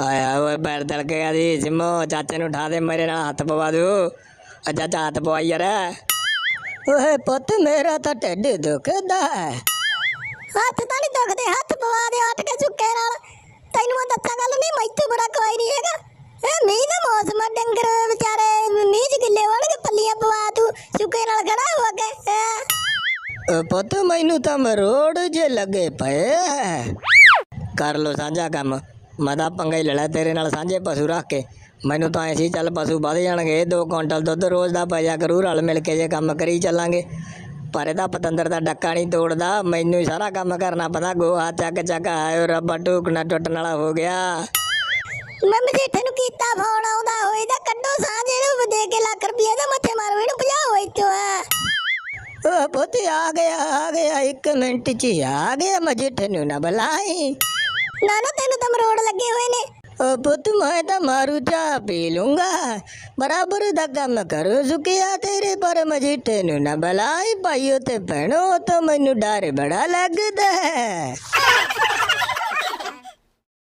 ਆਇਆ ਓਏ ਪੈਰ ਤਲਕ ਗਿਆ ਦੀ ਸਿਮੋ ਚਾਚੇ ਨੂੰ ਉਠਾ ਦੇ ਮੇਰੇ ਨਾਲ ਹੱਥ ਪਵਾ ਦੂ ਆ ਚਾਚਾ ਹੱਥ ਪਵਾਈ ਯਾਰ। ਓਏ ਪੁੱਤ ਮੇਰਾ ਤਾਂ ਢਿੱਡ ਦੁਖਦਾ ਹੈ। ਹੱਥ ਤਾਂ ਨਹੀਂ ਦੁਖਦੇ ਹੱਥ ਪਵਾ ਦੇ ਹਟ ਕੇ ਸੁੱਕੇ ਨਾਲ। ਤੈਨੂੰ ਮੈਂ ਦੱਸਾਂ ਗੱਲ ਨਹੀਂ ਮੈਥੋਂ ਬੜਾ ਕੋਈ ਨਹੀਂ ਹੈਗਾ। ਇਹ ਮੀਂਹ ਦਾ ਮੌਸਮ ਆ ਡੰਗਰ ਵਿਚਾਰੇ ਮੀਂਹ ਚ ਗਿੱਲੇ ਹੋਣਗੇ ਪੱਲੀਆਂ ਪਵਾ ਤੂੰ ਸੁੱਕੇ ਨਾਲ ਖੜਾ ਹੋ ਕੇ ਪੁੱਤ ਮੈਨੂੰ ਤਾਂ ਮਰੋੜ ਜੇ ਲੱਗੇ ਪਏ। ਕਰ ਲੋ ਸਾਂਝਾ ਕੰਮ। ਮੈਂ ਤਾਂ ਪੰਗਾ ਹੀ ਲੜਾ ਤੇਰੇ ਨਾਲ ਸਾਂਝੇ ਪਸ਼ੂ ਰੱਖ ਕੇ। ਮੈਨੂੰ ਤਾਂ ਐਸੀ ਚੱਲ ਪਸ਼ੂ ਵਧ ਜਾਣਗੇ 2 ਕੁਇੰਟਲ ਦੁੱਧ ਰੋਜ਼ ਦਾ ਪੈ ਜਾ ਕਰੂ ਰਲ ਮਿਲ ਕੇ ਜੇ ਕੰਮ ਕਰੀ ਚੱਲਾਂਗੇ। ਪਰ ਇਹਦਾ ਪਤੰਦਰ ਦਾ ਡੱਕਾ ਨਹੀਂ ਤੋੜਦਾ ਮੈਨੂੰ ਹੀ ਸਾਰਾ ਕੰਮ ਕਰਨਾ ਪਤਾ ਗੋਹਾ ਚੱਕ ਚੱਕ ਆਇਓ ਰੱਬਾ ਟੂਕਣਾ ਟੁੱਟਣ ਵਾਲਾ ਹੋ ਗਿਆ। ਮੈਂ ਮਜੀਠੇ ਨੂੰ ਕੀਤਾ ਫੋਨ ਆਉਂਦਾ ਹੋਏ ਤਾਂ ਕੱਢੋ ਸਾਂਝੇ ਨੂੰ ਦੇ ਕੇ ਲੱਖ ਰੁਪਏ ਦਾ ਮੱਥੇ ਮਾਰੋ ਇਹਨੂੰ 50 ਹੋਈ ਤੂੰ ਆ। ਓ ਪੁੱਤ ਆ ਗਿਆ ਆ ਗਿਆ ਇੱਕ ਮਿੰਟ ਚ ਹੀ ਆ ਗਿਆ ਮਜਿੱਠ ਨੂੰ ਨਾ ਬੁਲਾਈ। ਨਾ ਨਾ ਤੈਨੂੰ ਤਾਂ ਮਰੋੜ ਲੱਗੇ ਹੋਏ ਨੇ। ਓ ਪੁੱਤ, ਮੈਂ ਤਾਂ ਮਾਰੂ ਚਾਹ ਪੀ ਲੂੰਗਾ। ਬਰਾਬਰ ਦਾ ਕੰਮ ਕਰੋ ਸੁਕਿਆ ਤੇਰੇ, ਪਰ ਮਜੀਠੇ ਨੂੰ ਨਾ ਬੁਲਾਈ ਭਾਈਓ ਤੇ ਭੈਣੋ ਤਾਂ ਮੈਨੂੰ ਡਰ ਬੜਾ ਲੱਗਦਾ ਹੈ।